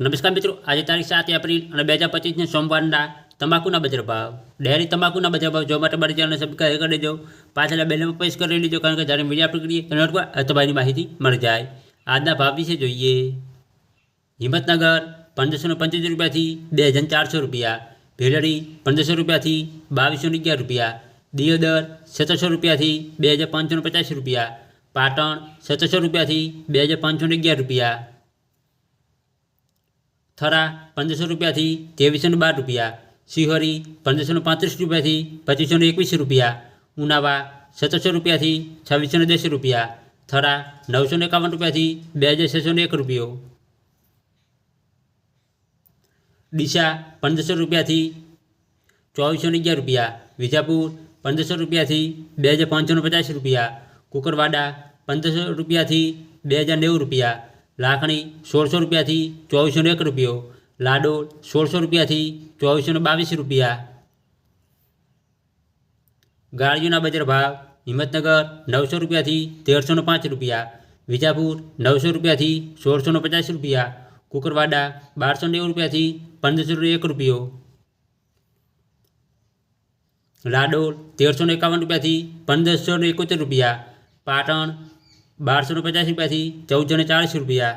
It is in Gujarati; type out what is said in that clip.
નમસ્કાર મિત્રો, આજે તારીખ સાત એપ્રિલ અને બે હજાર પચીસને સોમવારના તમાકુના બજાર ભાવ. ડેરી તમાકુના બજાર ભાવ જોવા માટે મારી ચેનલને સબસ્ક્રાઈબ કરી દેજો. પાછળના બેલને પ્રેસ કરી લેજો, કારણ કે જ્યારે મીડિયા આપણે કરીએ એનો તમારી માહિતી મળી જાય. આજના ભાવ વિશે જોઈએ. હિંમતનગર પંદરસો પંચોતેર રૂપિયાથી બે હજાર ચારસો રૂપિયા. ભેલડી પંદરસો રૂપિયાથી બાવીસો અગિયાર રૂપિયા. દિયોદર સત્તરસો રૂપિયાથી બે હજાર પાંચસો પચાસ રૂપિયા. પાટણ સત્તરસો રૂપિયાથી બે હજાર પાંચસો અગિયાર રૂપિયા. થરા પંદરસો રૂપિયાથી ત્રેવીસો બાર રૂપિયા, શિહોરી પંદરસો પાંત્રીસ રૂપિયાથી પચીસો એકવીસ રૂપિયા, ઉનાવા સત્તરસો રૂપિયાથી છવ્વીસો દસ રૂપિયા, થરા નવસો એકાવન રૂપિયાથી બે હજાર છસો એક રૂપિયો. ડીસા પંદરસો રૂપિયાથી ચોવીસો અગિયાર રૂપિયા, વિજાપુર પંદરસો રૂપિયાથી બે હજાર પાંચસો પચાસ રૂપિયા, કુકરવાડા પંદરસો રૂપિયાથી બે હજાર નેવું રૂપિયા લાખણી સોળસો રૂપિયાથી ચોવીસો એક રૂપિયો લાડોળ સોળસો રૂપિયાથી ચોવીસો બાવીસ રૂપિયા. ગાળીઓના બજાર ભાવ, હિંમતનગર નવસો રૂપિયાથી તેરસો પાંચ રૂપિયા, વિજાપુર નવસો રૂપિયાથી સોળસો પચાસ રૂપિયા, કુકરવાડા બારસો નેવું રૂપિયાથી પંદરસો એક રૂપિયો. લાડોળ તેરસો એકાવન રૂપિયાથી પંદરસો એકોતેર રૂપિયા, પાટણ બારસો પચાસ રૂપિયાથી ચૌદસો ચાળીસ રૂપિયા.